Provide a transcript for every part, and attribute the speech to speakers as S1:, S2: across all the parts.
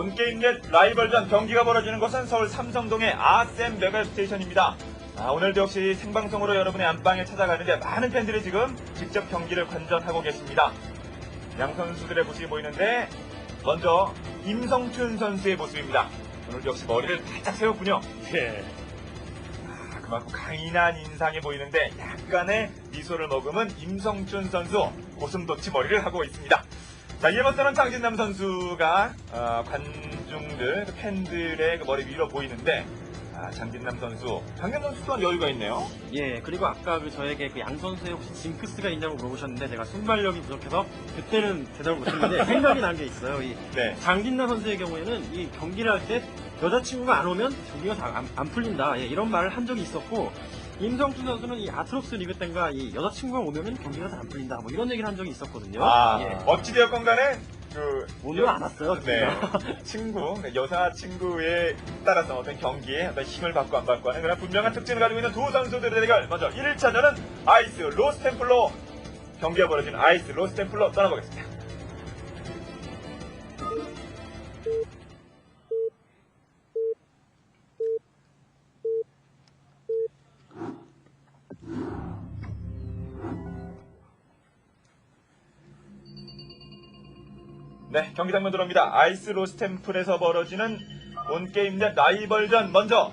S1: 온게임 넷 라이벌전 경기가 벌어지는 곳은 서울 삼성동의 아셈 메가스테이션입니다. 아, 오늘도 역시 생방송으로 여러분의 안방에 찾아가는데 많은 팬들이 지금 직접 경기를 관전하고 계십니다. 양 선수들의 모습이 보이는데 먼저 임성춘 선수의 모습입니다. 오늘도 역시 머리를 바짝 세웠군요.
S2: 예.
S1: 아, 그만큼 강인한 인상이 보이는데 약간의 미소를 머금은 임성춘 선수 고슴도치 머리를 하고 있습니다. 자, 이에 맞서는 장진남 선수가 어, 관중들, 그 팬들의 그 머리 위로 보이는데 아, 장진남 선수, 장진남 선수 또한 여유가 있네요.
S3: 예, 그리고 아까 그 저에게 그 양 선수의 혹시 징크스가 있냐고 물어보셨는데 제가 순발력이 부족해서 그때는 대답을 못했는데 생각이 난 게 있어요. 이
S1: 네.
S3: 장진남 선수의 경우에는 이 경기를 할 때 여자친구가 안 오면 경기가 잘 안, 안 풀린다. 예, 이런 말을 한 적이 있었고 임성춘 선수는 이 아트록스 리그 때인가 이 여자친구가 오면은 경기가 잘 안 풀린다. 뭐 이런 얘기를 한 적이 있었거든요.
S1: 아,
S3: 예.
S1: 어찌되었건 간에 그
S3: 오늘 안 왔어요.
S1: 네. 친구, 여사 친구에 따라서 어떤 경기에 어떤 힘을 받고 안 받고 하는 그런 분명한 특징을 가지고 있는 두 선수들의 대결. 먼저 1차전은 아이스 로스템플로 경기가 벌어진 아이스 로스템플로 떠나보겠습니다. 네, 경기 장면 들어옵니다. 아이스 로스템플에서 벌어지는 온게임 내 라이벌전 먼저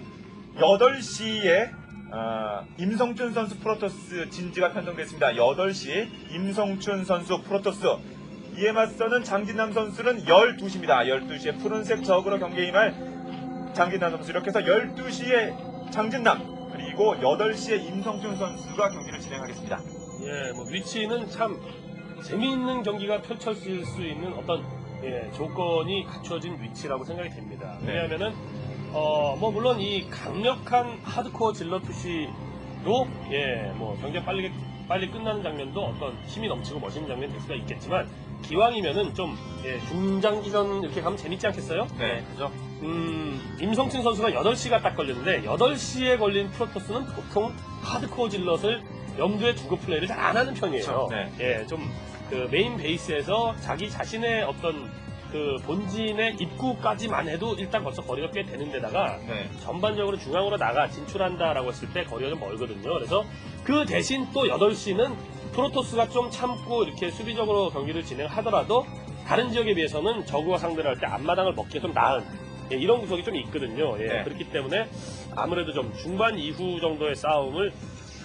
S1: 8시에 어, 임성춘 선수 프로토스 진지가 편성됐습니다. 8시 임성춘 선수 프로토스 이에 맞서는 장진남 선수는 12시입니다. 12시에 푸른색 적으로 경기에 임할 장진남 선수 이렇게 해서 12시에 장진남 그리고 8시에 임성춘 선수가 경기를 진행하겠습니다.
S2: 예, 뭐 위치는 참 재미있는 경기가 펼쳐질 수 있는 어떤 예, 조건이 갖춰진 위치라고 생각이 됩니다.
S1: 네.
S2: 왜냐하면은 어, 뭐 물론 이 강력한 하드코어 질러 투시로 예, 뭐 경기가 빨리 빨리 끝나는 장면도 어떤 힘이 넘치고 멋있는 장면이 될 수가 있겠지만 기왕이면은 좀 예, 중장기전 이렇게 가면 재밌지 않겠어요?
S1: 네.
S3: 그죠?
S2: 음, 임성춘 선수가 8시가 딱 걸렸는데 8시에 걸린 프로토스는 보통 하드코어 질럿을 염두에 두고 플레이를 잘안 하는 편이에요.
S1: 그렇죠. 네.
S2: 예, 좀 그 메인 베이스에서 자기 자신의 어떤 그 본진의 입구까지만 해도 일단 벌써 거리가 꽤 되는 데다가
S1: 네.
S2: 전반적으로 중앙으로 나가 진출한다라고 했을 때 거리가 좀 멀거든요. 그래서 그 대신 또 8시는 프로토스가 좀 참고 이렇게 수비적으로 경기를 진행하더라도 다른 지역에 비해서는 저그와 상대를 할 때 앞마당을 먹기에 좀 나은 예, 이런 구석이 좀 있거든요. 예,
S1: 네.
S2: 그렇기 때문에 아무래도 좀 중반 이후 정도의 싸움을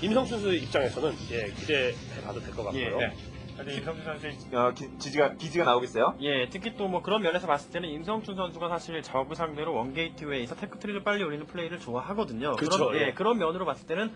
S2: 임성춘 선수 입장에서는 예, 기대해 봐도 될 것 같고요.
S1: 네. 현재 임성춘 선수의 어, 기, 지가, 기지가 나오겠어요?
S3: 예, 특히 또 뭐 그런 면에서 봤을 때는 임성춘 선수가 사실 저그 상대로 원게이트 웨이에서 테크트리를 빨리 올리는 플레이를 좋아하거든요.
S2: 그쵸,
S3: 그런,
S2: 예.
S3: 예, 그런 면으로 봤을 때는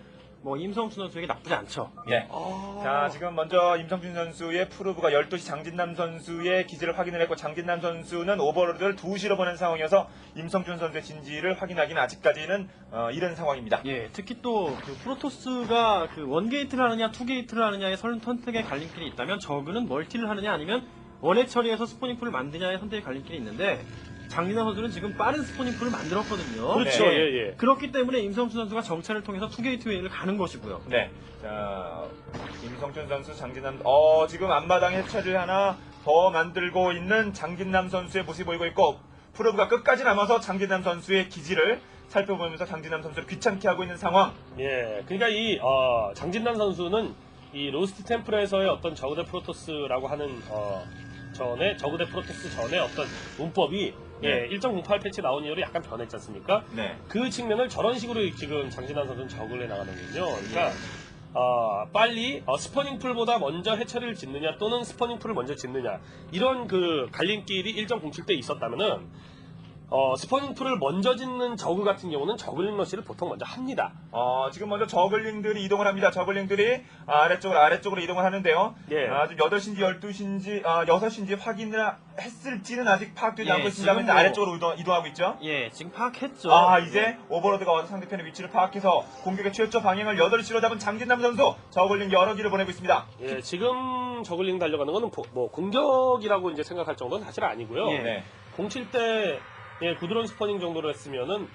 S3: 뭐 임성춘 선수에게 나쁘지 않죠.
S1: 예.
S2: 아.
S1: 자, 지금 먼저 임성준 선수의 프로브가 12시 장진남 선수의 기지를 확인을 했고, 장진남 선수는 오버로드를 2시로 보낸 상황이어서 임성준 선수의 진지를 확인하기는 아직까지는 어, 이른 상황입니다.
S3: 예, 특히 또 그 프로토스가 그 원게이트를 하느냐 투게이트를 하느냐의 선- 선택의 갈림길이 있다면 저그는 멀티를 하느냐 아니면 원해 처리해서 스포닝풀을 만드냐의 선택의 갈림길이 있는데 장진환 선수는 지금 빠른 스포닝풀을 만들었거든요.
S2: 그렇죠.
S1: 네.
S2: 예, 예.
S3: 그렇기 때문에 임성춘 선수가 정찰을 통해서 투게이트 웨이를 가는 것이고요.
S1: 네. 자, 임성준 선수, 장진남, 어, 지금 앞마당에 해처를 하나 더 만들고 있는 장진남 선수의 모습이 보이고 있고, 프로브가 끝까지 남아서 장진남 선수의 기지를 살펴보면서 장진남 선수를 귀찮게 하고 있는 상황.
S2: 예, 그러니까 이 어, 장진남 선수는 이 로스트 템플에서의 어떤 저그대 프로토스라고 하는 어, 전에 저그대 프로토스 전에 어떤 문법이 예, 1.08 패치 나온 이후로 약간 변했지 않습니까?
S1: 네.
S2: 그 측면을 저런 식으로 지금 장진남 선수는 적을 해 나가는군요. 그러니까
S1: 예.
S2: 어, 빨리 어, 스퍼닝 풀보다 먼저 해처리를 짓느냐 또는 스퍼닝 풀을 먼저 짓느냐 이런 그 갈림길이 1.07 때 있었다면은 어, 스퍼닝 풀을 먼저 짓는 저그 같은 경우는 저글링 러시를 보통 먼저 합니다.
S1: 어, 지금 먼저 저글링들이 이동을 합니다. 저글링들이 아래쪽으로 아래쪽으로 이동을 하는데요.
S2: 예.
S1: 아, 지금 8시인지 12시인지 아, 6시인지 확인을 했을지는 아직 파악되지
S3: 예,
S1: 않고 있습니다만
S3: 지금 뭐-
S1: 아래쪽으로 이동, 이동하고 있죠.
S3: 예, 지금 파악했죠.
S1: 아, 이제 오버로드가 와서 상대편의 위치를 파악해서 공격의 최초 방향을 8시로 잡은 장진남 선수 저글링 여러 기를 보내고 있습니다.
S2: 예, 지금 저글링 달려가는 거는 보- 뭐 공격이라고 이제 생각할 정도는 사실 아니고요.
S3: 예.
S1: 네.
S2: 07때 예, 구드론 스퍼닝 정도로 했으면은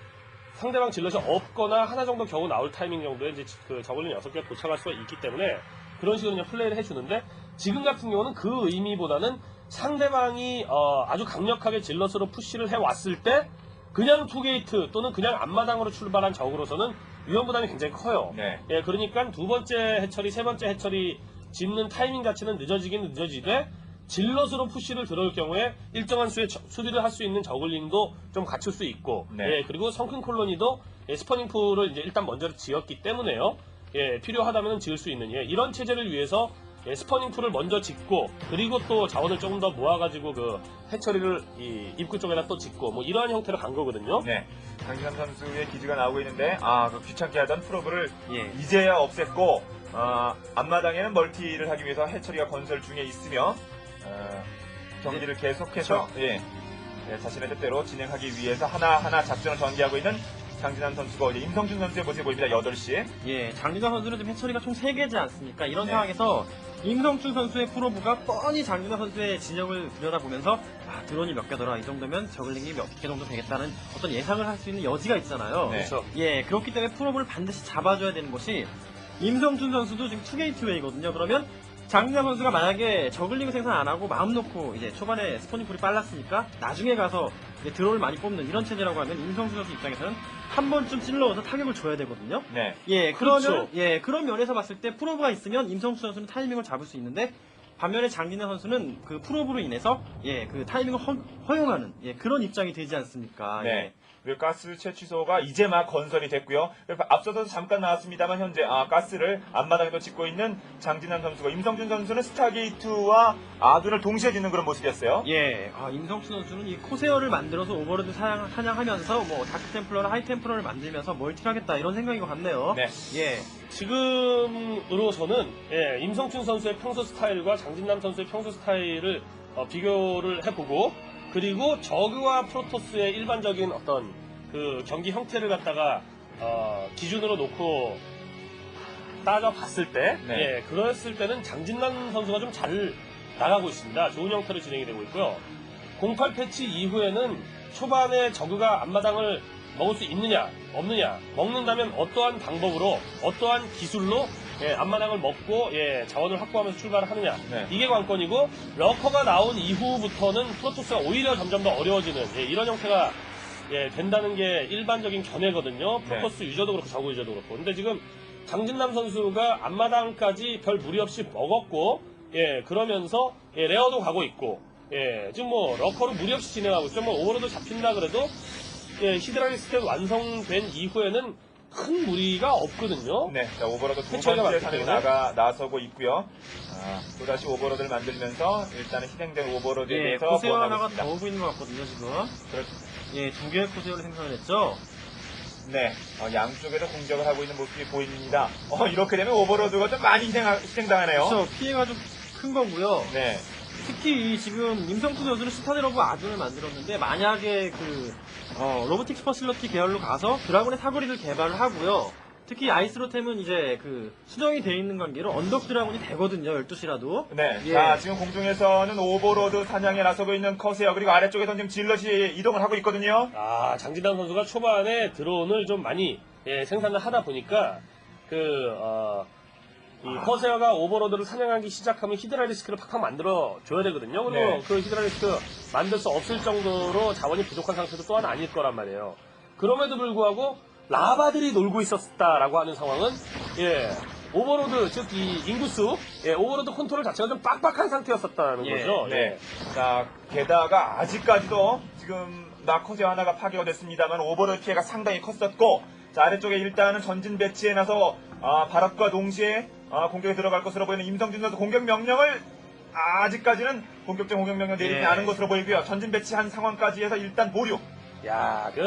S2: 상대방 질럿이 없거나 하나 정도 겨우 나올 타이밍 정도에 이제 그 저글링 6개가 도착할 수가 있기 때문에 그런 식으로 그냥 플레이를 해주는데 지금 같은 경우는 그 의미보다는 상대방이 어, 아주 강력하게 질럿으로 푸시를 해왔을 때 그냥 투게이트 또는 그냥 앞마당으로 출발한 적으로서는 위험 부담이 굉장히 커요.
S1: 네.
S2: 예, 그러니까 두 번째 해처리, 세 번째 해처리 짓는 타이밍 자체는 늦어지긴 늦어지되 질럿으로 푸시를 들어올 경우에 일정한 수의 저- 수비를 할 수 있는 저글링도 좀 갖출 수 있고,
S1: 네.
S2: 예, 그리고 성큰 콜로니도 예, 스퍼닝 풀을 이제 일단 먼저 지었기 때문에요. 예, 필요하다면 지을 수 있는 예, 이런 체제를 위해서 예, 스퍼닝 풀을 먼저 짓고 그리고 또 자원을 조금 더 모아가지고 그 해처리를 이 입구 쪽에다 또 짓고 뭐 이러한 형태로 간 거거든요.
S1: 네. 장진남 선수의 기지가 나오고 있는데 아, 그 귀찮게 하던 프로브를
S3: 예.
S1: 이제야 없앴고 어, 앞마당에는 멀티를 하기 위해서 해처리가 건설 중에 있으며 어, 경기를 계속해서 예, 예, 자신의 뜻대로 진행하기 위해서 하나하나 작전을 전개하고 있는 장진남 선수고 이제 임성준 선수의 모습이 보입니다. 8시.
S3: 예, 장기가 선수는 지금 해처리가 총 3개지 않습니까? 이런
S1: 네.
S3: 상황에서 임성춘 선수의 프로브가 뻔히 장기가 선수의 진영을 들여다보면서 아, 드론이 몇 개더라. 이 정도면 저글링이 몇 개 정도 되겠다는 어떤 예상을 할 수 있는 여지가 있잖아요.
S1: 네.
S2: 그렇죠.
S3: 예, 그렇기 때문에 프로브를 반드시 잡아줘야 되는 것이 임성춘 선수도 지금 투게이트웨이거든요. 그러면 장기가 선수가 만약에 저글링 생산 안 하고 마음 놓고 이제 초반에 스포닝풀이 빨랐으니까 나중에 가서 이제 드론을 많이 뽑는 이런 체제라고 하면 임성춘 선수 입장에서는 한 번쯤 찔러서 타격을 줘야 되거든요.
S1: 네.
S3: 예, 그러면
S2: 그렇죠.
S3: 예 그런 면에서 봤을 때 프로브가 있으면 임성수 선수는 타이밍을 잡을 수 있는데 반면에 장진아 선수는 그 프로브로 인해서 예 그 타이밍을 허, 용하는 예 그런 입장이 되지 않습니까?
S1: 네.
S3: 예.
S1: 그 가스 채취소가 이제 막 건설이 됐고요. 앞서서 잠깐 나왔습니다만 현재 아, 가스를 앞마당에도 짓고 있는 장진환 선수가 임성준 선수는 스타게이트와 아둔을 동시에 짓는 그런 모습이었어요.
S3: 예, 아, 임성수 선수는 이 코세어를 만들어서 오버로드 사냥, 사냥하면서 뭐 다크템플러나 하이템플러를 만들면서 멀티하겠다 이런 생각인 것 같네요.
S1: 네.
S3: 예,
S2: 지금으로서는 예, 임성춘 선수의 평소 스타일과 장진남 선수의 평소 스타일을 어, 비교를 해보고 그리고 저그와 프로토스의 일반적인 어떤 그 경기 형태를 갖다가 어, 기준으로 놓고 따져봤을 때,
S1: 네.
S2: 예, 그랬을 때는 장진남 선수가 좀 잘 나가고 있습니다. 좋은 형태로 진행이 되고 있고요. 08 패치 이후에는 초반에 저그가 앞마당을 먹을 수 있느냐, 없느냐, 먹는다면 어떠한 방법으로, 어떠한 기술로 예, 앞마당을 먹고 예, 자원을 확보하면서 출발을 하느냐.
S1: 네.
S2: 이게 관건이고 러커가 나온 이후부터는 프로토스가 오히려 점점 더 어려워지는 예, 이런 형태가 예, 된다는 게 일반적인 견해거든요.
S1: 네.
S2: 프로토스 유저도 그렇고 저그 유저도 그렇고. 근데 지금 장진남 선수가 앞마당까지 별 무리 없이 먹었고, 예, 그러면서, 예, 레어도 가고 있고, 예, 지금 뭐, 러커로 무리 없이 진행하고 있죠. 뭐, 오버로드 잡힌다 그래도, 예, 히드라리 스텝 완성된 이후에는 큰 무리가 없거든요.
S1: 네, 자, 오버로드 두
S2: 해처리가
S1: 번째
S2: 많기
S1: 산에
S2: 때문에.
S1: 나가 나서고 있고요. 아, 또다시 오버로드를 만들면서 일단은 희생된 오버로드에
S3: 예,
S1: 대해서
S3: 코세어 하나가
S1: 있습니다.
S3: 더 오고 있는 것 같거든요 지금.
S1: 그렇-
S3: 예, 두 개의 코세어를 생산을 했죠.
S1: 네, 어, 양쪽에서 공격을 하고 있는 모습이 보입니다. 어, 이렇게 되면 오버로드가 좀 많이 희생, 희생당하네요.
S3: 그래서 피해가 좀 큰 거고요.
S1: 네,
S3: 특히 이 지금 임성수 선수는 스타드러브 아둔을 만들었는데 만약에 그 어, 로보틱스 퍼실러티 계열로 가서 드라곤의 사거리를 개발을 하고요. 특히 아이스로템은 이제 그 수정이 돼 있는 관계로 언덕 드라곤이 되거든요. 12시라도.
S1: 네.
S3: 예.
S1: 자, 지금 공중에서는 오버로드 사냥에 나서고 있는 커세어 그리고 아래쪽에서는 지금 질럿이 이동을 하고 있거든요.
S2: 아, 장진남 선수가 초반에 드론을 좀 많이 예, 생산을 하다 보니까 그 어, 이 커세어가 오버로드를 사냥하기 시작하면 히드라 리스크를 팍팍 만들어 줘야 되거든요. 그리고
S1: 네.
S2: 그 히드라 리스크 만들 수 없을 정도로 자원이 부족한 상태도 또한 아닐 거란 말이에요. 그럼에도 불구하고 라바들이 놀고 있었다라고 하는 상황은 예. 오버로드 즉 이 인구수 예, 오버로드 컨트롤 자체가 좀 빡빡한 상태였었다는
S3: 예,
S2: 거죠.
S1: 네. 자, 게다가 아직까지도 지금 나커세어 하나가 파괴가 됐습니다만 오버로드 피해가 상당히 컸었고 자, 아래쪽에 일단은 전진 배치해 놔서 아, 바람과 동시에 아, 공격에 들어갈 것으로 보이는 임성준 선수 공격 명령을 아직까지는 본격적 공격 명령 내리지
S3: 예.
S1: 않은 것으로 보이고요. 전진 배치한 상황까지 해서 일단 보류.
S2: 야, 그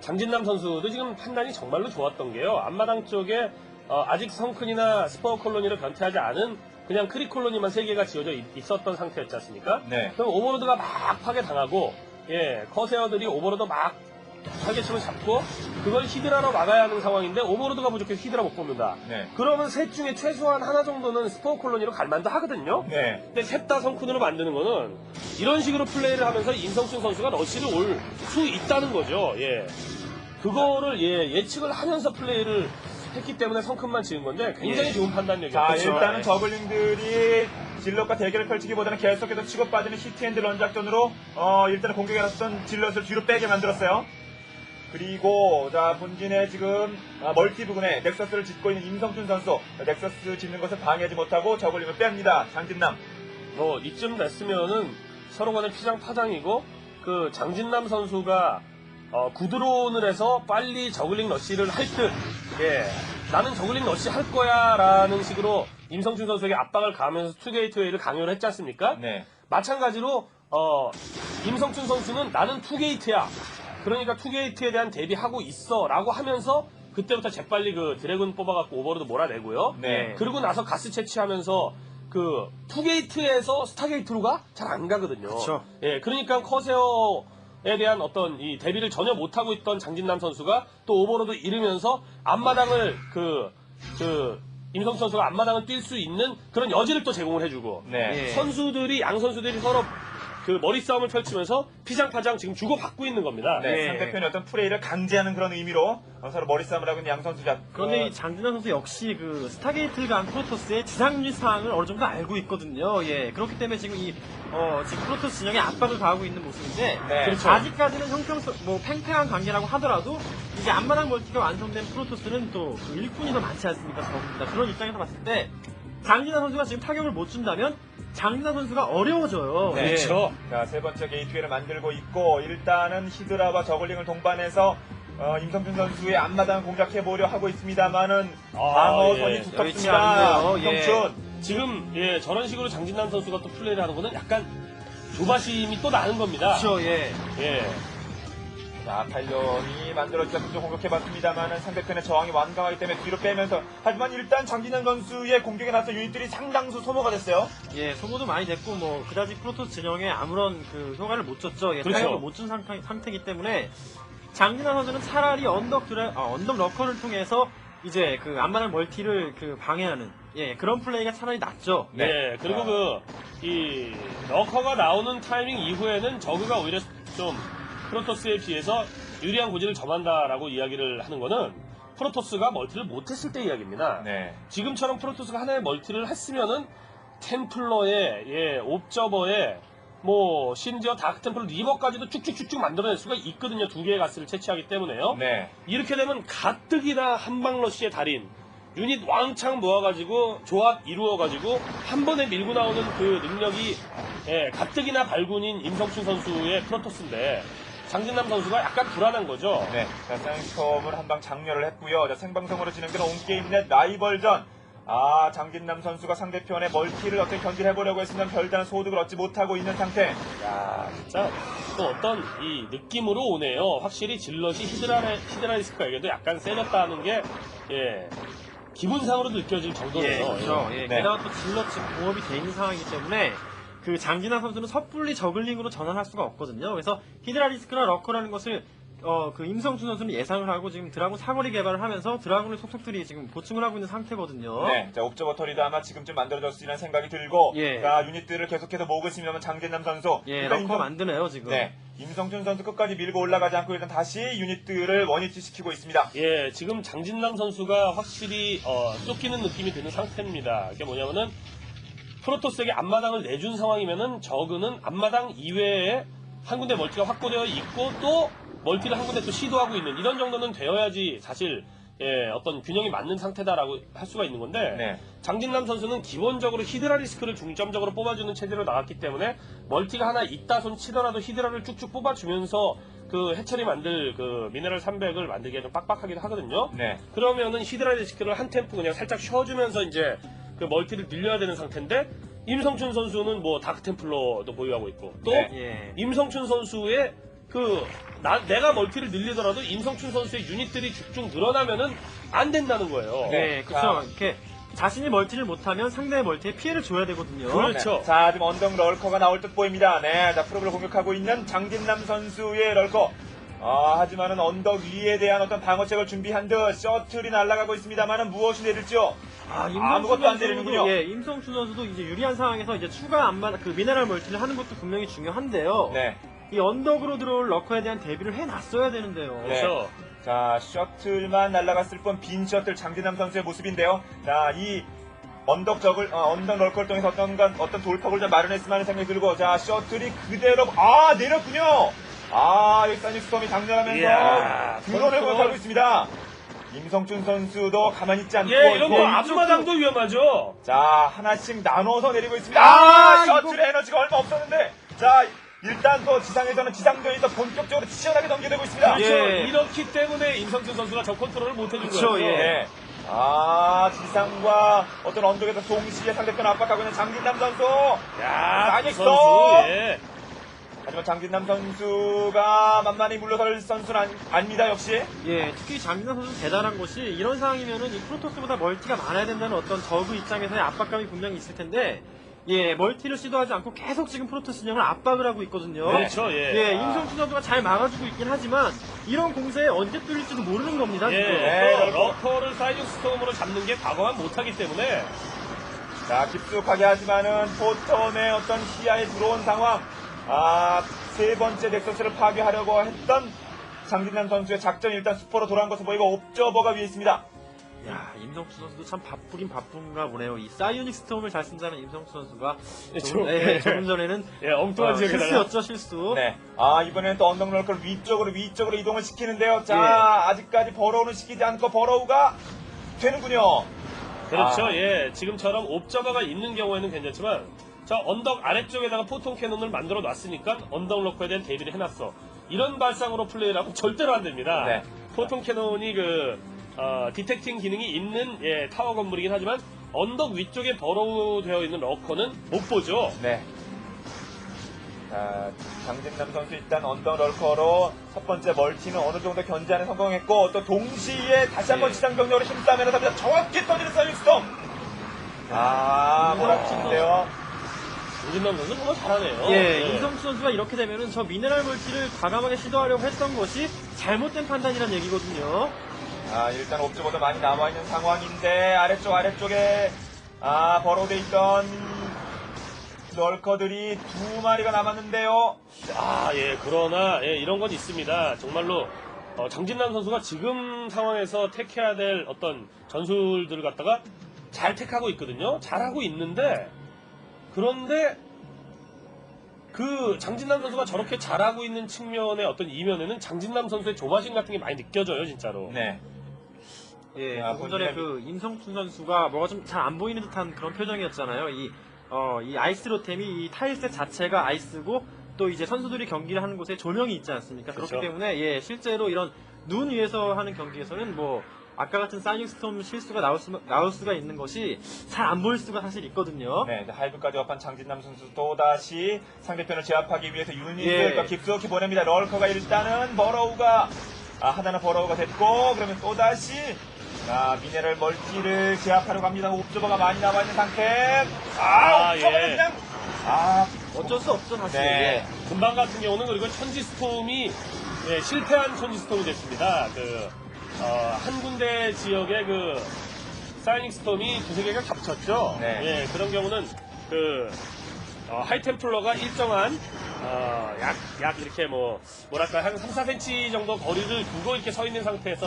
S2: 장진남 선수도 지금 판단이 정말로 좋았던 게요. 앞마당 쪽에 어, 아직 성큰이나 스포어 콜로니를 변태하지 않은 그냥 크리 콜로니만 세 개가 지어져 있- 있었던 상태였지 않습니까?
S1: 네.
S2: 그럼 오버로드가 막 파괴 당하고 예, 커세어들이 오버로드 막 타겟으로 잡고 그걸 히드라로 막아야 하는 상황인데 오버로드가 부족해서 히드라 못 뽑는다.
S1: 네.
S2: 그러면 셋 중에 최소한 하나 정도는 스포어 콜로니로 갈만도 하거든요.
S1: 네.
S2: 근데 셋 다 성큰으로 만드는 거는 이런 식으로 플레이를 하면서 임성춘 선수가 러시를 올 수 있다는 거죠. 예. 그거를 예, 예측을 하면서 플레이를 했기 때문에 성큼만 지은 건데 굉장히
S3: 예.
S2: 좋은 판단력이었죠.
S1: 자,
S3: 그렇죠.
S1: 일단은
S3: 네.
S1: 저글링들이 질럿과 대결을 펼치기보다는 계속해서 치고빠지는 히트앤드 런 작전으로 어, 일단은 공격에 나섰던 질럿을 뒤로 빼게 만들었어요. 그리고 자 본진의 지금 아, 멀티 부근에 넥서스를 짓고 있는 임성준 선수 넥서스 짓는 것을 방해하지 못하고 저글링을 뺍니다. 장진남.
S2: 뭐 이쯤 됐으면은 서로 간에 피장 파장이고 그 장진남 선수가 어, 구드론을 해서 빨리 저글링 러시를 할 듯, 예, 나는 저글링 러시 할 거야 라는 식으로 임성준 선수에게 압박을 가하면서 투게이트웨이를 강요를 했지 않습니까?
S1: 네.
S2: 마찬가지로 어, 임성춘 선수는 나는 투게이트야. 그러니까 투게이트에 대한 대비하고 있어라고 하면서 그때부터 재빨리 그 드래곤 뽑아갖고 오버로드 몰아내고요.
S1: 네.
S2: 그리고 나서 가스 채취하면서 그 투게이트에서 스타게이트로 가 잘 안 가거든요.
S3: 그쵸.
S2: 예, 그러니까 커세어에 대한 어떤 이 대비를 전혀 못 하고 있던 장진남 선수가 또 오버로드 잃으면서 앞마당을 그 그 임성 선수가 앞마당을 뛸 수 있는 그런 여지를 또 제공을 해주고
S1: 네.
S3: 예.
S2: 선수들이 양 선수들이 서로 그 머리 싸움을 펼치면서 피장파장 지금 주고 받고 있는 겁니다.
S1: 네,
S3: 네.
S1: 상대편의 어떤 프레이를 강제하는 그런 의미로 어, 서로 머리 싸움을 하고 있는 양 선수자.
S3: 그런데
S1: 어,
S3: 이 장진환 선수 역시 그 스타게이트를 간 프로토스의 지상유닛 사항을 어느 정도 알고 있거든요. 예. 그렇기 때문에 지금 이, 어, 지금 프로토스 진영에 압박을 가하고 있는 모습인데.
S1: 네.
S2: 그렇죠.
S3: 아직까지는 형평성, 뭐, 팽팽한 관계라고 하더라도, 이제 앞마당 멀티가 완성된 프로토스는 또, 그 일꾼이 더 많지 않습니까? 적입니다. 그런 입장에서 봤을 때, 장진환 선수가 지금 타격을 못 준다면, 장진환 선수가 어려워져요.
S1: 네.
S3: 예.
S2: 그렇죠.
S1: 자, 세 번째 게이트웨이를 만들고 있고, 일단은 히드라와 저글링을 동반해서, 어, 임성준 선수의 앞마당 공략해 보려 하고 있습니다만은,
S2: 아,
S1: 방어선이
S2: 예.
S3: 여의치
S1: 두텁습니다.
S3: 않네요. 예.
S2: 지금 예 저런 식으로 장진남 선수가 또 플레이를 하는 거는 약간 조바심이 또 나는 겁니다.
S3: 그렇죠, 예.
S2: 예.
S1: 자, 팔lon이 만들어지자 좀 공격해봤습니다만은 상대편의 저항이 완강하기 때문에 뒤로 빼면서, 하지만 일단 장진현 선수의 공격에 나서 유닛들이 상당수 소모가 됐어요.
S3: 예, 소모도 많이 됐고, 뭐, 그다지 프로토스 진영에 아무런 그 효과를 못 줬죠. 예,
S2: 그렇죠.
S3: 타격을 못준 상태, 상태이기 때문에, 장진환 선수는 차라리 언덕 드라, 아, 언덕 러커를 통해서 이제 그 안마당 멀티를 그 방해하는, 예, 그런 플레이가 차라리 낫죠.
S1: 네.
S2: 네. 그리고
S1: 아.
S2: 그이 러커가 나오는 타이밍 이후에는 저그가 오히려 좀 프로토스에 비해서 유리한 고지를 점한다라고 이야기를 하는 거는 프로토스가 멀티를 못했을 때 이야기입니다.
S1: 네.
S2: 지금처럼 프로토스가 하나의 멀티를 했으면은 템플러에 예 옵저버에 뭐 심지어 다크템플러 리버까지도 쭉쭉쭉쭉 만들어낼 수가 있거든요 두 개의 가스를 채취하기 때문에요
S1: 네.
S2: 이렇게 되면 가뜩이나 한방러시의 달인 유닛 왕창 모아가지고 조합 이루어가지고 한 번에 밀고 나오는 그 능력이 예, 가뜩이나 발군인 임성춘 선수의 프로토스인데 장진남 선수가 약간 불안한 거죠
S1: 네. 자, 사이스톰을 한 방 장렬을 했고요. 자, 생방송으로 진행되는 온게임 넷 라이벌전. 아, 장진남 선수가 상대편의 멀티를 어떻게 견제를 해보려고 했으면 별다른 소득을 얻지 못하고 있는 상태.
S2: 야, 진짜 또 어떤 이 느낌으로 오네요. 확실히 질럿이 히드라 히드라리스크에게도 약간 세졌다는 게 예. 기분상으로 느껴질
S3: 예,
S2: 정도네요.
S3: 그렇죠.
S2: 예.
S3: 예,
S1: 네.
S3: 게다가 또 질럿 지금 공업이 돼 있는 상황이기 때문에 그 장진환 선수는 섣불리 저글링으로 전환할 수가 없거든요. 그래서 히드라 리스크나 러커라는 것을 어, 그 임성춘 선수는 예상을 하고 지금 드라군 사거리 개발을 하면서 드라군을 속속들이 지금 보충을 하고 있는 상태거든요.
S1: 네. 자, 옵저버터리도 아마 지금쯤 만들어졌으리라는 생각이 들고.
S3: 예.
S1: 자, 유닛들을 계속해서 모으고 있으면 장진남 선수.
S3: 예,
S1: 그러니까
S3: 러커
S1: 임성-
S3: 만드네요, 지금.
S1: 네. 임성준 선수 끝까지 밀고 올라가지 않고 일단 다시 유닛들을 원위치 시키고 있습니다.
S2: 예, 지금 장진남 선수가 확실히 어, 쫓기는 느낌이 드는 상태입니다. 이게 뭐냐면은 프로토스에게 앞마당을 내준 상황이면은 저그는 앞마당 이외에 한 군데 멀티가 확보되어 있고 또 멀티를 한 군데 또 시도하고 있는 이런 정도는 되어야지 사실 예, 어떤 균형이 맞는 상태다라고 할 수가 있는 건데
S1: 네.
S2: 장진남 선수는 기본적으로 히드라 리스크를 중점적으로 뽑아주는 체제로 나왔기 때문에 멀티가 하나 있다 손 치더라도 히드라를 쭉쭉 뽑아주면서 그 해처리 만들 그 미네랄 300을 만들기가 좀 빡빡하기도 하거든요.
S1: 네.
S2: 그러면은 히드라 리스크를 한 템포 그냥 살짝 쉬어주면서 이제 그 멀티를 늘려야 되는 상태인데 임성춘 선수는 뭐 다크템플러도 보유하고 있고 또
S1: 네.
S3: 예.
S2: 임성춘 선수의 그 나, 내가 멀티를 늘리더라도 임성춘 선수의 유닛들이 쭉쭉 늘어나면은 안 된다는 거예요.
S1: 네.
S3: 네, 그렇죠. 이렇게 자신이 멀티를 못하면 상대의 멀티에 피해를 줘야 되거든요.
S2: 그렇죠.
S1: 네. 자, 지금 언덕 럴커가 나올 듯 보입니다. 네. 자, 프로를 공격하고 있는 장진남 선수의 럴커. 아, 하지만은 언덕 위에 대한 어떤 방어책을 준비한 듯 셔틀이 날아가고 있습니다만은 무엇이 내릴지요?
S3: 아,
S1: 아무것도 안 내리는군요.
S3: 예, 임성춘 선수도 이제 유리한 상황에서 이제 추가 안마 그 미네랄 멀티를 하는 것도 분명히 중요한데요.
S1: 네.
S3: 이 언덕으로 들어올 러커에 대한 대비를 해놨어야 되는데요.
S1: 네.
S2: 그렇죠.
S1: 자, 셔틀만 날아갔을 뿐 빈 셔틀 장진남 선수의 모습인데요. 자, 이 언덕 적을, 어, 언덕 널컬 통해서 어떤, 간- 어떤 돌파구를 좀 마련했으면 하는 생각이 들고, 자, 셔틀이 그대로, 아, 내렸군요! 아, 일단 이 스톰이 장렬하면서
S2: 이야,
S1: 드론을
S2: 벌써-
S1: 가고 있습니다. 임성춘 선수도 가만히 있지 않고,
S2: 예, 이런 거
S1: 예,
S2: 앞마당도 위험하죠.
S1: 자, 하나씩 나눠서 내리고 있습니다.
S3: 아,
S1: 아,
S3: 이거-
S1: 셔틀의 에너지가 얼마 없었는데, 자, 일단 또 지상에서는 지상도에서 본격적으로 치열하게 전개되고 있습니다.
S2: 그렇죠.
S3: 예.
S2: 이렇기 때문에 임성준 선수가 저 컨트롤을 못 해준
S3: 그렇죠,
S2: 거예요.
S3: 예.
S1: 네. 아, 지상과 어떤 언덕에서 동시에 상대편 압박하고 있는 장진남 선수.
S2: 야,
S1: 많이
S2: 그 선수.
S1: 써.
S2: 예.
S1: 하지만 장진남 선수가 만만히 물러설 선수는 아니, 아닙니다, 역시.
S3: 예, 특히 장진남 선수 대단한 것이 이런 상황이면은 이 프로토스보다 멀티가 많아야 된다는 어떤 저그 입장에서의 압박감이 분명히 있을 텐데, 예, 멀티를 시도하지 않고 계속 지금 프로토스 진영을 압박을 하고 있거든요.
S2: 그렇죠, 예.
S3: 예,
S1: 아.
S3: 임성춘 선수가 잘 막아주고 있긴 하지만 이런 공세에 언제 뚫릴지도 모르는 겁니다.
S2: 예,
S3: 지금.
S1: 네,
S2: 또 러커를 사이징 스톰으로 잡는 게 과거만 못하기 때문에
S1: 자, 깊숙하게 하지만은 포턴의 어떤 시야에 들어온 상황. 아, 세 번째 넥서스를 파괴하려고 했던 장진남 선수의 작전이 일단 수포로 돌아온 것을 보이고 옵저버가 위에 있습니다.
S3: 야, 임성춘 선수도 참 바쁘긴 바쁜가 보네요. 이 사이오닉 스톰을 잘 쓴다는 임성춘 선수가
S2: 예,
S3: 조금,
S2: 저-
S3: 예,
S2: 예.
S3: 조금 전에는
S2: 예, 엉뚱한
S3: 어,
S2: 지역에다가
S3: 실수였죠, 실수.
S1: 네. 아, 이번에는 또 언덕 널컬 위쪽으로 위쪽으로 이동을 시키는데요. 자,
S3: 예.
S1: 아직까지 버러우는 시키지 않고 버러우가 되는군요.
S2: 그렇죠.
S1: 아.
S2: 예, 지금처럼 옵저버가 있는 경우에는 괜찮지만 저 언덕 아래쪽에다가 포통 캐논을 만들어 놨으니까 언덕 러커에 대한 대비를 해놨어. 이런 발상으로 플레이를 하면 절대로 안 됩니다.
S1: 네.
S2: 포통 캐논이 그 어, 디텍팅 기능이 있는 예, 타워 건물이긴 하지만 언덕 위쪽에 버로우 되어 있는 러커는 못 보죠.
S1: 네. 자, 장진남 선수 일단 언더 럴커로 첫 번째 멀티는 어느 정도 견제하는 성공했고 또 동시에 다시 한번
S2: 예.
S1: 지상 병력으로 힘싸면서 갑니다. 정확히 터지는 서비스톰. 아, 몰아치는데요.
S2: 오진남 선수 정말 잘하네요.
S3: 예, 임성춘 선수가 이렇게 되면은 저 미네랄 멀티를 과감하게 시도하려고 했던 것이 잘못된 판단이란 얘기거든요.
S1: 아, 일단 옵저버도 많이 남아있는 상황인데 아래쪽 아래쪽에 아, 버로우돼 있던 럴커들이 두 마리가 남았는데요.
S2: 아, 예, 그러나, 예, 이런 건 있습니다. 정말로, 어, 장진남 선수가 지금 상황에서 택해야 될 어떤 전술들을 갖다가 잘 택하고 있거든요. 잘하고 있는데, 그런데, 그 장진남 선수가 저렇게 잘하고 있는 측면의 어떤 이면에는 장진남 선수의 조바심 같은 게 많이 느껴져요, 진짜로.
S1: 네.
S3: 예,
S1: 아,
S3: 조금 전에 그 임성춘 선수가 뭐가 좀 잘 안 보이는 듯한 그런 표정이었잖아요. 이, 어, 이 아이스 로템이 이 타일셋 자체가 아이스고 또 이제 선수들이 경기를 하는 곳에 조명이 있지 않습니까? 그렇기
S2: 그렇죠.
S3: 때문에 예, 실제로 이런 눈 위에서 하는 경기에서는 뭐 아까 같은 사이닝 스톰 실수가 나올, 수, 나올 수가 있는 것이 잘 안 보일 수가 사실 있거든요.
S1: 네, 하이브까지 업한 장진남 선수 또다시 상대편을 제압하기 위해서 유닛을
S3: 예.
S1: 더 깊숙이 보냅니다. 럴커가 일단은 버러우가 아, 하나는 버러우가 됐고 그러면 또다시 아, 미네랄 멀티를 제압하려고 합니다. 옵저버가 많이 남아 있는 상태. 아,
S2: 아,
S1: 옵저버는
S2: 예.
S1: 그냥 아,
S3: 어쩔 수 없죠, 사실.
S1: 네.
S2: 금방 같은 경우는 그리고 천지스톰이 예, 실패한 천지스톰이 됐습니다. 그, 어, 한 군데 지역에 그, 사이닝 스톰이 두세 개가 겹쳤죠.
S1: 네.
S2: 예, 그런 경우는 그, 어, 하이템플러가 일정한, 어, 약, 약 이렇게 뭐, 뭐랄까, 한 3, 4cm 정도 거리를 두고 이렇게 서 있는 상태에서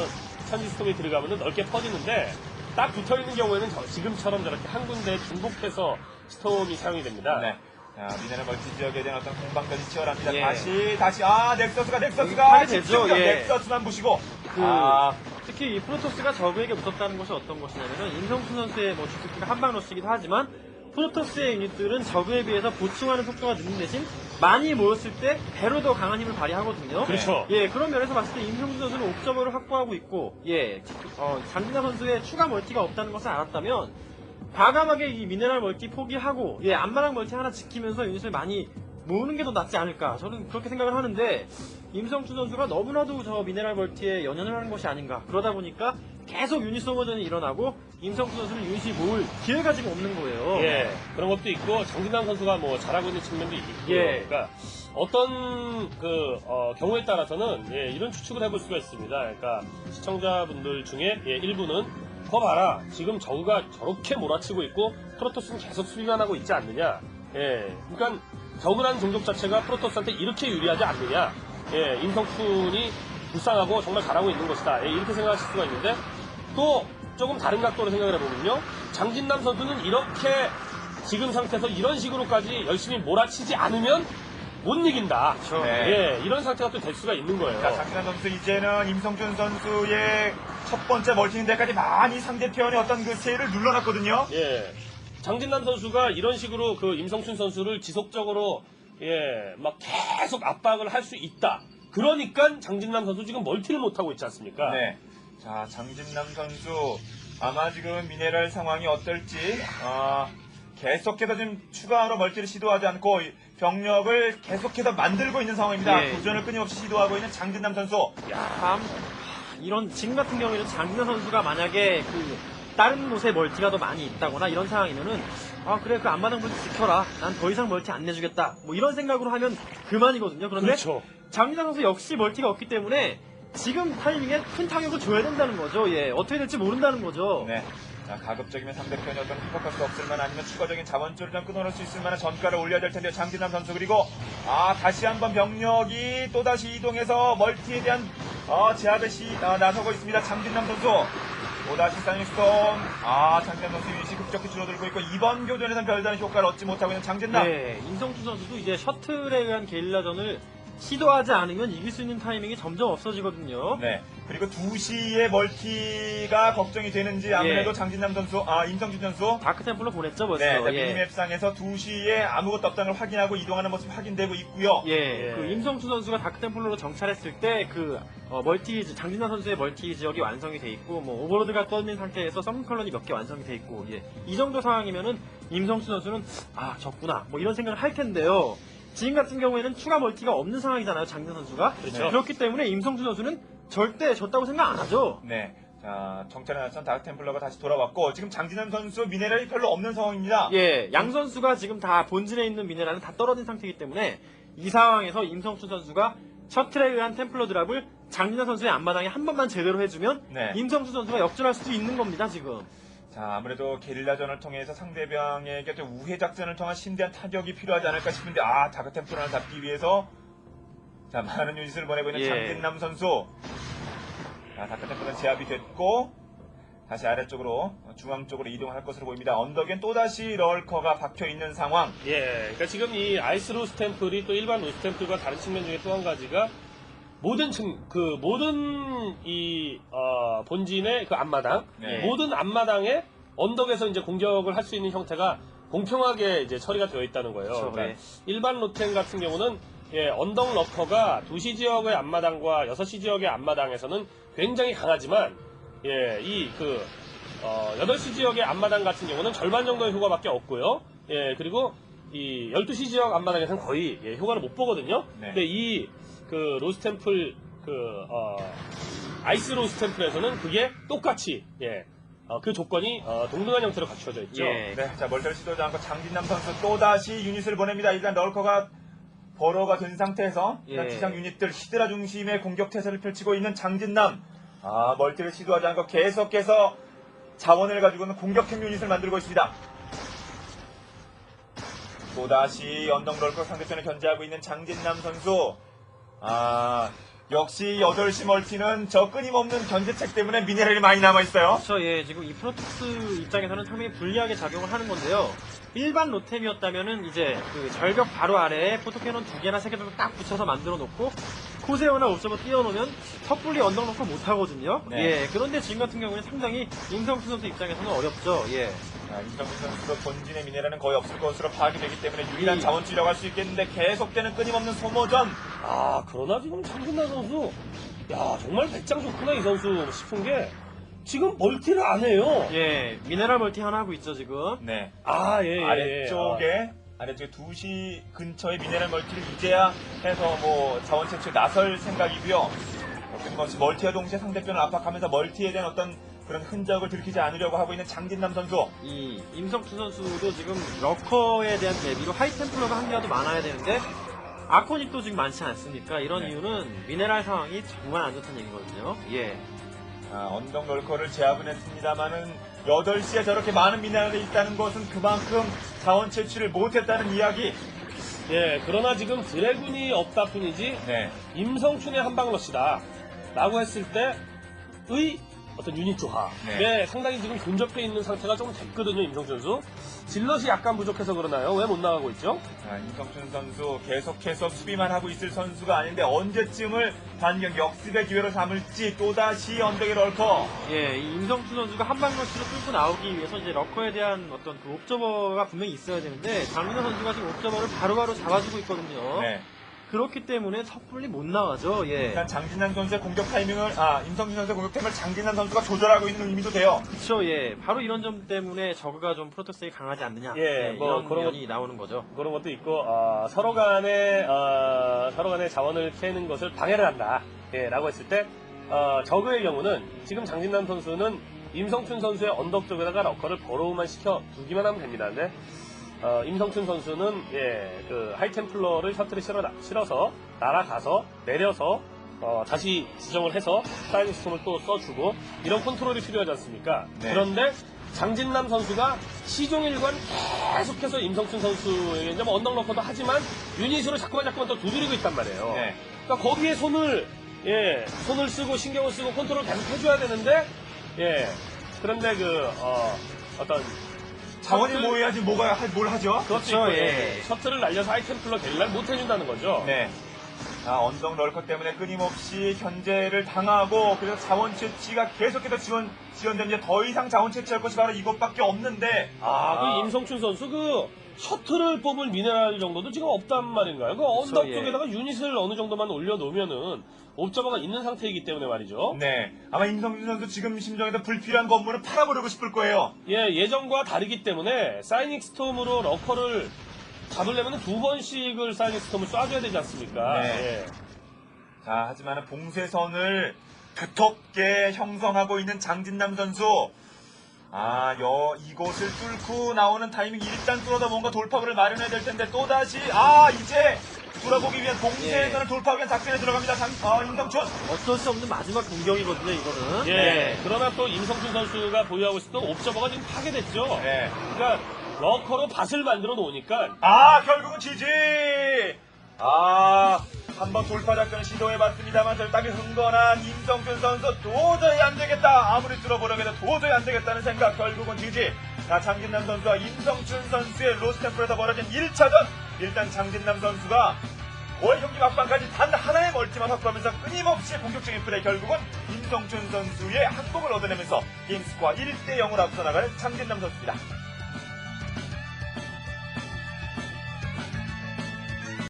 S2: 천지 스톰이 들어가면 넓게 퍼지는데, 딱 붙어 있는 경우에는 저- 지금처럼 저렇게 한 군데 중복해서 스톰이 사용이 됩니다.
S1: 네. 자, 미네랄 멀티 지역에 대한 어떤 공방전이 치열합니다.
S3: 예.
S1: 다시, 다시, 아, 넥서스가, 넥서스가,
S3: 파괴 되죠,
S1: 집중력,
S3: 예.
S1: 넥서스만 부시고.
S3: 그,
S1: 아,
S3: 특히 이 프로토스가 저그에게 무섭다는 것이 어떤 것이냐면은 임성춘 선수의 뭐 주특기가 한방 러시기도 하지만 프로토스의 유닛들은 저그에 비해서 보충하는 속도가 느는 대신 많이 모였을 때 배로 더 강한 힘을 발휘하거든요.
S2: 그렇죠.
S3: 예, 그런 면에서 봤을 때 임성춘 선수는 옵저버를 확보하고 있고, 예, 어, 장진아 선수의 추가 멀티가 없다는 것을 알았다면 과감하게 이 미네랄 멀티 포기하고, 예, 안마랑 멀티 하나 지키면서 유닛을 많이 모으는 게 더 낫지 않을까. 저는 그렇게 생각을 하는데, 임성춘 선수가 너무나도 저 미네랄 멀티에 연연을 하는 것이 아닌가. 그러다 보니까 계속 유닛 소모전이 일어나고, 임성춘 선수는 유닛이 모을 기회가 지금 없는 거예요.
S2: 예, 그런 것도 있고 정진남 선수가 뭐 잘하고 있는 측면도 있고,
S3: 예.
S2: 그러니까 어떤 그 어, 경우에 따라서는 예, 이런 추측을 해볼 수가 있습니다. 그러니까 시청자분들 중에 예, 일부는 거 봐라, 지금 저우가 저렇게 몰아치고 있고 프로토스는 계속 수비만 하고 있지 않느냐. 예, 그러니까 저우라는 종족 자체가 프로토스한테 이렇게 유리하지 않느냐. 예, 임성춘이 불쌍하고 정말 잘하고 있는 것이다. 예, 이렇게 생각하실 수가 있는데 또 조금 다른 각도로 생각을 해보면요. 장진남 선수는 이렇게 지금 상태에서 이런 식으로까지 열심히 몰아치지 않으면 못 이긴다.
S3: 그렇죠.
S1: 네.
S2: 예, 이런 상태가 또 될 수가 있는 거예요.
S1: 자, 장진환 선수 이제는 임성준 선수의 첫 번째 멀티인데까지 많이 상대편의 어떤 그 세를 눌러놨거든요.
S2: 예. 장진남 선수가 이런 식으로 그 임성춘 선수를 지속적으로 예, 막 계속 압박을 할 수 있다. 그러니까 장진남 선수 지금 멀티를 못 하고 있지 않습니까?
S1: 네. 자, 장진남 선수 아마 지금 미네랄 상황이 어떨지 아, 계속해서 지금 추가로 멀티를 시도하지 않고 이 병력을 계속해서 만들고 있는 상황입니다.
S3: 예.
S1: 도전을 끊임없이 시도하고 있는 장진남 선수.
S3: 참 이런 지금 같은 경우에는 장진호 선수가 만약에 그 다른 곳에 멀티가 더 많이 있다거나 이런 상황이면은 아 그래 그 안마당 멀티 지켜라 난 더 이상 멀티 안 내주겠다 뭐 이런 생각으로 하면 그만이거든요 그런데
S2: 그렇죠.
S3: 장진호 선수 역시 멀티가 없기 때문에 지금 타이밍에 큰 타격을 줘야 된다는 거죠 예 어떻게 될지 모른다는 거죠
S1: 네. 자, 가급적이면 상대편이 어떤 협박할 수 없을 만한 아니면 추가적인 자원줄을 좀 끊어낼 수 있을 만한 전가를 올려야 될 텐데요. 장진남 선수 그리고 아 다시 한번 병력이 또 다시 이동해서 멀티에 대한 어, 제압에 시, 아, 나서고 있습니다. 장진남 선수. 또다시 사이스톰. 아, 장진남 선수 유닛이 급격히 줄어들고 있고 이번 교전에선 별다른 효과를 얻지 못하고 있는 장진남.
S3: 네, 임성춘 선수도 이제 셔틀에 의한 게릴라전을 시도하지 않으면 이길 수 있는 타이밍이 점점 없어지거든요.
S1: 네. 그리고 2시에 멀티가 걱정이 되는지 아무래도
S3: 예.
S1: 장진남 선수, 아, 임성준 선수.
S3: 다크템플로 보냈죠 벌써.
S1: 네, 자,
S3: 예.
S1: 미니맵상에서 2시에 아무것도 없다는 걸 확인하고 이동하는 모습 확인되고 있고요.
S3: 예,
S2: 예.
S3: 그 임성춘 선수가 다크템플러로 정찰했을 때 그 멀티 장진남 선수의 멀티 지역이 완성이 돼 있고 뭐 오버로드가 떠있는 상태에서 썸 컬런이 몇 개 완성이 돼 있고 예. 이 정도 상황이면은 임성춘 선수는 아 적구나 뭐 이런 생각을 할 텐데요. 지금 같은 경우에는 추가 멀티가 없는 상황이잖아요 장진 선수가.
S2: 그렇죠.
S3: 그렇기 때문에 임성춘 선수는 절대 졌다고 생각 안 하죠.
S1: 네. 자, 정찰에 나선 다크템플러가 다시 돌아왔고, 지금 장진환 선수 미네랄이 별로 없는 상황입니다.
S3: 예, 양 선수가 지금 다 본진에 있는 미네랄은 다 떨어진 상태이기 때문에 이 상황에서 임성춘 선수가 셔틀에 의한 템플러 드랍을 장진아 선수의 앞마당에 한 번만 제대로 해주면
S1: 네.
S3: 임성춘 선수가 역전할 수도 있는 겁니다 지금.
S1: 자, 아무래도 게릴라전을 통해서 상대방에게 좀 우회 작전을 통한 심대한 타격이 필요하지 않을까 싶은데, 아, 다크 템플러를 잡기 위해서, 자, 많은 유닛을 보내고 있는
S3: 예.
S1: 장진남 선수. 자, 다크 템플러는 제압이 됐고, 다시 아래쪽으로, 중앙 쪽으로 이동할 것으로 보입니다. 언덕엔 또다시 럴커가 박혀 있는 상황.
S2: 예, 그러니까 지금 이 아이스 로스 템플이 또 일반 로스 템플과 다른 측면 중에 또 한 가지가 모든 층, 그 모든 이 어, 본진의 그 앞마당,
S1: 네.
S2: 모든 앞마당에 언덕에서 이제 공격을 할 수 있는 형태가 공평하게 이제 처리가 되어 있다는 거예요.
S3: 그렇죠,
S2: 그러니까
S3: 네.
S2: 일반 로템 같은 경우는 예, 언덕 러커가 2시 지역의 앞마당과 6시 지역의 앞마당에서는 굉장히 강하지만 예, 이그 어, 8시 지역의 앞마당 같은 경우는 절반 정도의 효과밖에 없고요. 예, 그리고 이 12시 지역 앞마당에서는 거의 예, 효과를 못 보거든요.
S1: 네.
S2: 근데 이 그 로스템플 그 어, 아이스 로스템플에서는 그게 똑같이 예, 어, 그 조건이 어, 동등한 형태로 갖추어져 있죠.
S3: 예.
S1: 네, 자 멀티를 시도하지 않고 장진남 선수 또 다시 유닛을 보냅니다. 일단 럴커가 버러가 된 상태에서 일단
S3: 예.
S1: 지상 유닛들 히드라 중심의 공격 태세를 펼치고 있는 장진남. 아 멀티를 시도하지 않고 계속해서 자원을 가지고는 공격형 유닛을 만들고 있습니다. 또 다시 언덕 럴커 상대편을 견제하고 있는 장진남 선수. 아 역시 8시 멀티는 저 끊임없는 견제책 때문에 미네랄이 많이 남아있어요.
S3: 그렇죠. 예, 지금 이 프로토스 입장에서는 상당히 불리하게 작용을 하는 건데요. 일반 로템이었다면은 이제 그 절벽 바로 아래에 포토캐논 두 개나 세 개 정도 딱 붙여서 만들어 놓고 코세오나 옵저버 띄워놓으면 섣불리 언덕 놓고 못 하거든요.
S1: 네.
S3: 예, 그런데 지금 같은 경우는 상당히 임성수 선수 입장에서는 어렵죠. 예.
S1: 자, 임성근 선수도 본진의 미네랄은 거의 없을 것으로 파악이 되기 때문에 유일한
S3: 이-
S1: 자원줄이라고 할 수 있겠는데 계속되는 끊임없는 소모전.
S2: 아, 그러나 지금 장진남 선수, 야, 정말 배짱 좋구나, 이 선수 싶은 게, 지금 멀티를 안 해요.
S3: 예, 미네랄 멀티 하나 하고 있죠, 지금.
S1: 네.
S2: 아, 예, 예.
S1: 아래쪽에 아래쪽에 2시 근처에 미네랄 멀티를 이제야 해서 뭐 자원 채취에 나설 생각이고요. 어, 끊임없이 멀티와 동시에 상대편을 압박하면서 멀티에 대한 어떤 그런 흔적을 들키지 않으려고 하고 있는 장진남 선수.
S3: 이 임성춘 선수도 지금 러커에 대한 대비로 하이템플러가 한 개라도 많아야 되는데 아코닉도 지금 많지 않습니까? 이런
S1: 네.
S3: 이유는 미네랄 상황이 정말 안 좋다는 얘기거든요. 예.
S1: 아, 언덕 럴커를 제압은 했습니다만은 8시에 저렇게 많은 미네랄이 있다는 것은 그만큼 자원 채취를 못했다는 이야기.
S2: 예, 그러나 지금 드래군이 없다 뿐이지,
S1: 네.
S2: 임성춘의 한방러시다. 라고 했을 때의 어떤 유닛 조합.
S1: 네.
S2: 네. 상당히 지금 근접해 있는 상태가 좀 됐거든요, 임성준 선수. 질럿이 약간 부족해서 그러나요? 왜 못 나가고 있죠?
S1: 자, 임성춘 선수 계속해서 수비만 하고 있을 선수가 아닌데 언제쯤을 반격 역습의 기회로 삼을지 또다시 언덕의 럴커.
S3: 예, 이 임성춘 선수가 한방러시로 뚫고 나오기 위해서 이제 러커에 대한 어떤 그 옵저버가 분명히 있어야 되는데 장민호 선수가 지금 옵저버를 바로바로 잡아주고 있거든요.
S1: 네.
S3: 그렇기 때문에 섣불리 못 나가죠. 예.
S1: 일단 장진남 선수의 공격 타이밍을 아 임성준 선수의 공격 타이밍을 장진남 선수가 조절하고 있는 의미도 돼요.
S3: 그렇죠. 예. 바로 이런 점 때문에 저그가 좀 프로토스에 강하지 않느냐.
S2: 예, 뭐
S3: 이런
S2: 그런
S3: 면이 나오는 거죠.
S2: 그런 것도 있고, 어, 서로 간에, 어, 서로 간의 자원을 캐는 것을 방해를 한다. 예, 라고 했을 때, 어, 저그의 경우는 지금 장진남 선수는 임성춘 선수의 언덕 쪽에다가 러커를 버로우만 시켜 두기만 하면 됩니다. 근데, 어, 임성춘 선수는, 예, 그, 하이템플러를 셔틀에 실어, 실어서, 날아가서, 내려서, 어, 다시 지정을 해서, 사이드 스톰을 또 써주고, 이런 컨트롤이 필요하지 않습니까?
S1: 네.
S2: 그런데, 장진남 선수가 시종일관 계속해서 임성춘 선수에게 이제 뭐 언덕 러커도 하지만 유닛으로 자꾸만 자꾸만 더 두드리고 있단 말이에요.
S1: 네.
S2: 그러니까 거기에 손을 예 손을 쓰고 신경을 쓰고 컨트롤 계속 해줘야 되는데 예 그런데 그 어, 어떤
S1: 자원이 모여야지 뭐가 할- 뭘 하죠?
S3: 그쵸,
S2: 있고,
S3: 예.
S2: 예. 셔틀을 날려서 아이템플러 게릴라를 못 해준다는 거죠.
S1: 네. 자, 언덕 럴커 때문에 끊임없이 견제를 당하고 그래서 자원 채취가 계속해서 지원 지원되는데 더 이상 자원 채취할 것이 바로 이것밖에 없는데
S2: 아, 그 임성춘 선수 그 셔틀을 뽑을 미네랄 정도도 지금 없단 말인가요? 그 언덕
S3: 예.
S2: 쪽에다가 유닛을 어느 정도만 올려놓으면은 옵저버가 있는 상태이기 때문에 말이죠.
S1: 네. 아마 임성준 선수 지금 심정에서 불필요한 건물을 팔아버리고 싶을 거예요.
S2: 예, 예전과 다르기 때문에 사이닉 스톰으로 러커를 잡으려면 두 번씩을 사이닉 스톰을 쏴줘야 되지 않습니까?
S1: 네.
S2: 예.
S1: 자, 하지만 봉쇄선을 두텁게 형성하고 있는 장진남 선수. 아, 여, 이곳을 뚫고 나오는 타이밍 일단 뚫어서 뭔가 돌파구를 마련해야 될 텐데 또다시, 아, 이제 돌아보기 위한 봉쇄선을 돌파하기 위한 작전에 들어갑니다. 장, 어, 임성춘.
S3: 어쩔 수 없는 마지막 공격이거든요, 이거는.
S2: 예.
S1: 네.
S2: 그러나 또 임성춘 선수가 보유하고 있었던 옵저버가 지금 파괴됐죠.
S1: 네.
S2: 그러니까 러커로 밭을 만들어 놓으니까
S1: 아, 결국은 지지! 아, 한번 돌파 작전 시도해봤습니다만 절단이 흥건한 임성준 선수 도저히 안 되겠다. 아무리 뚫어보려고 해도 도저히 안 되겠다는 생각. 결국은 지지. 자, 장진남 선수와 임성준 선수의 로스템프에서 벌어진 1차전. 일단 장진남 선수가 거의 경기 막판까지 단 하나의 멀티만 확보하면서 끊임없이 공격적인 플레이 결국은 임성준 선수의 항복을 얻어내면서 게임 스코어 1대 0으로 앞서 나가는 장진남 선수입니다.